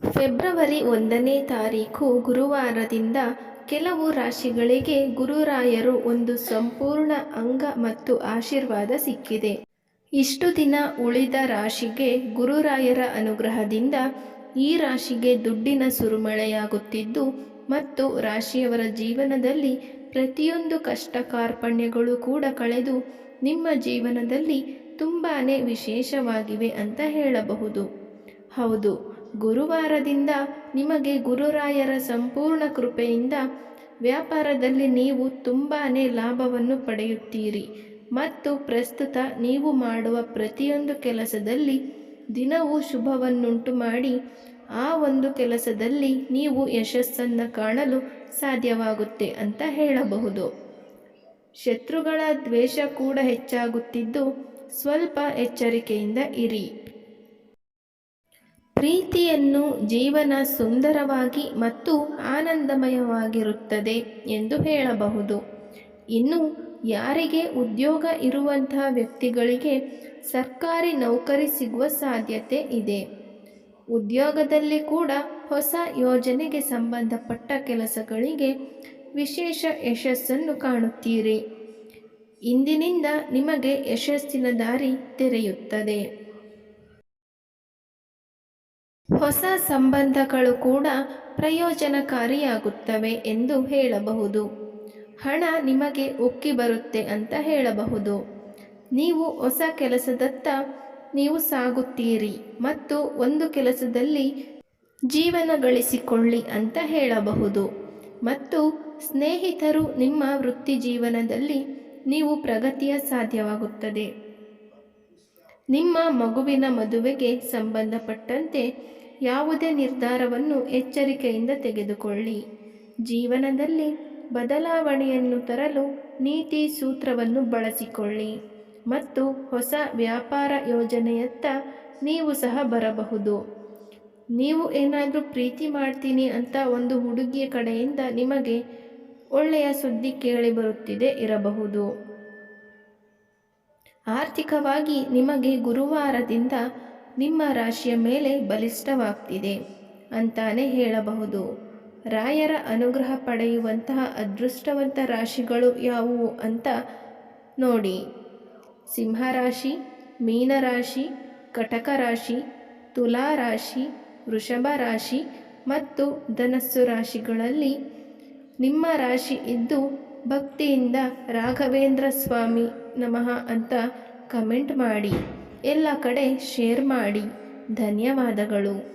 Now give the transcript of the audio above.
February ಒಂದನೇ ತಾರೀಕು ಗುರುವಾರದಿಂದ ಕೆಲವು ರಾಶಿಗಳಿಗೆ ಗುರುರಾಯರು ಒಂದು ಸಂಪೂರ್ಣ ಅಂಗ ಮತ್ತು ಆಶೀರ್ವಾದ ಸಿಕ್ಕಿದೆ. ಇಷ್ಟು ದಿನ ಉಳಿದ ರಾಶಿಗೆ ಗುರುರಾಯರ ಅನುಗ್ರಹದಿಂದ ಈ ರಾಶಿಗೆ ದುಡ್ಡಿನ ಸುರುಮಳೆಯಾಗುತ್ತಿದ್ದು ಮತ್ತು ರಾಶಿಯವರ ಜೀವನದಲ್ಲಿ ಪ್ರತಿಯೊಂದು ಕಷ್ಟ ಕಾರ್ಪಣ್ಯಗಳು ಕೂಡ ಕಳೆದು ನಿಮ್ಮ ಜೀವನದಲ್ಲಿ ತುಂಬಾ ವಿಶೇಷವಾಗಿವೆ ಅಂತ ಹೇಳಬಹುದು. ಹೌದು, ಗುರುವಾರದಿಂದ ನಿಮಗೆ ಗುರುರಾಯರ ಸಂಪೂರ್ಣ ಕೃಪೆಯಿಂದ ವ್ಯಾಪಾರದಲ್ಲಿ ನೀವು ತುಂಬಾ ಲಾಭವನ್ನು ಪಡೆಯುತ್ತೀರಿ ಮತ್ತು ಪ್ರಸ್ತುತ ನೀವು ಮಾಡುವ ಪ್ರತಿಯೊಂದು ಕೆಲಸದಲ್ಲಿ ದಿನವೂ ಶುಭವನ್ನುಂಟು ಮಾಡಿ ಆ ಒಂದು ಕೆಲಸದಲ್ಲಿ ನೀವು ಯಶಸ್ಸನ್ನು ಕಾಣಲು ಸಾಧ್ಯವಾಗುತ್ತೆ ಅಂತ ಹೇಳಬಹುದು. ಶತ್ರುಗಳ ದ್ವೇಷ ಕೂಡ ಹೆಚ್ಚಾಗುತ್ತಿದ್ದು ಸ್ವಲ್ಪ ಎಚ್ಚರಿಕೆಯಿಂದ ಇರಿ. ಪ್ರೀತಿಯನ್ನು ಜೀವನ ಸುಂದರವಾಗಿ ಮತ್ತು ಆನಂದಮಯವಾಗಿರುತ್ತದೆ ಎಂದು ಹೇಳಬಹುದು. ಇನ್ನು ಯಾರಿಗೆ ಉದ್ಯೋಗ ಇರುವಂತಹ ವ್ಯಕ್ತಿಗಳಿಗೆ ಸರ್ಕಾರಿ ನೌಕರಿ ಸಿಗುವ ಸಾಧ್ಯತೆ ಇದೆ. ಉದ್ಯೋಗದಲ್ಲಿ ಕೂಡ ಹೊಸ ಯೋಜನೆಗೆ ಸಂಬಂಧಪಟ್ಟ ಕೆಲಸಗಳಿಗೆ ವಿಶೇಷ ಯಶಸ್ಸನ್ನು ಕಾಣುತ್ತೀರಿ. ಇಂದಿನಿಂದ ನಿಮಗೆ ಯಶಸ್ಸಿನ ದಾರಿ ತೆರೆಯುತ್ತದೆ. ಹೊಸ ಸಂಬಂಧಗಳು ಕೂಡ ಪ್ರಯೋಜನಕಾರಿಯಾಗುತ್ತವೆ ಎಂದು ಹೇಳಬಹುದು. ಹಣ ನಿಮಗೆ ಉಕ್ಕಿ ಬರುತ್ತೆ ಅಂತ ಹೇಳಬಹುದು. ನೀವು ಹೊಸ ಕೆಲಸದತ್ತ ನೀವು ಸಾಗುತ್ತೀರಿ ಮತ್ತು ಒಂದು ಕೆಲಸದಲ್ಲಿ ಜೀವನ ಗಳಿಸಿಕೊಳ್ಳಿ ಅಂತ ಹೇಳಬಹುದು. ಮತ್ತು ಸ್ನೇಹಿತರು ನಿಮ್ಮ ವೃತ್ತಿ ಜೀವನದಲ್ಲಿ ನೀವು ಪ್ರಗತಿಯ ಸಾಧ್ಯವಾಗುತ್ತದೆ. ನಿಮ್ಮ ಮಗುವಿನ ಮದುವೆಗೆ ಸಂಬಂಧಪಟ್ಟಂತೆ ಯಾವುದೇ ನಿರ್ಧಾರವನ್ನು ಎಚ್ಚರಿಕೆಯಿಂದ ತೆಗೆದುಕೊಳ್ಳಿ. ಜೀವನದಲ್ಲಿ ಬದಲಾವಣೆಯನ್ನು ತರಲು ನೀತಿ ಸೂತ್ರವನ್ನು ಬಳಸಿಕೊಳ್ಳಿ ಮತ್ತು ಹೊಸ ವ್ಯಾಪಾರ ಯೋಜನೆಯತ್ತ ನೀವು ಸಹ ಬರಬಹುದು. ನೀವು ಏನಾದರೂ ಪ್ರೀತಿ ಮಾಡ್ತೀನಿ ಅಂತ ಒಂದು ಹುಡುಗಿಯ ಕಡೆಯಿಂದ ನಿಮಗೆ ಒಳ್ಳೆಯ ಸುದ್ದಿ ಕೇಳಿ ಬರುತ್ತಿದೆ ಇರಬಹುದು. ಆರ್ಥಿಕವಾಗಿ ನಿಮಗೆ ಗುರುವಾರದಿಂದ ನಿಮ್ಮ ರಾಶಿಯ ಮೇಲೆ ಬಲಿಷ್ಠವಾಗ್ತಿದೆ ಅಂತಾನೆ ಹೇಳಬಹುದು. ರಾಯರ ಅನುಗ್ರಹ ಪಡೆಯುವಂತಹ ಅದೃಷ್ಟವಂತ ರಾಶಿಗಳು ಯಾವುವು ಅಂತ ನೋಡಿ. ಸಿಂಹರಾಶಿ, ಮೀನರಾಶಿ ಕಟಕ ರಾಶಿ ತುಲಾ ರಾಶಿ ವೃಷಭ ರಾಶಿ ಮತ್ತು ಧನಸ್ಸು ರಾಶಿಗಳಲ್ಲಿ ನಿಮ್ಮ ರಾಶಿ ಇದ್ದು ಭಕ್ತಿಯಿಂದ ರಾಘವೇಂದ್ರ ಸ್ವಾಮಿ ನಮಃ ಅಂತ ಕಮೆಂಟ್ ಮಾಡಿ. ಎಲ್ಲ ಕಡೆ ಶೇರ್ ಮಾಡಿ. ಧನ್ಯವಾದಗಳು.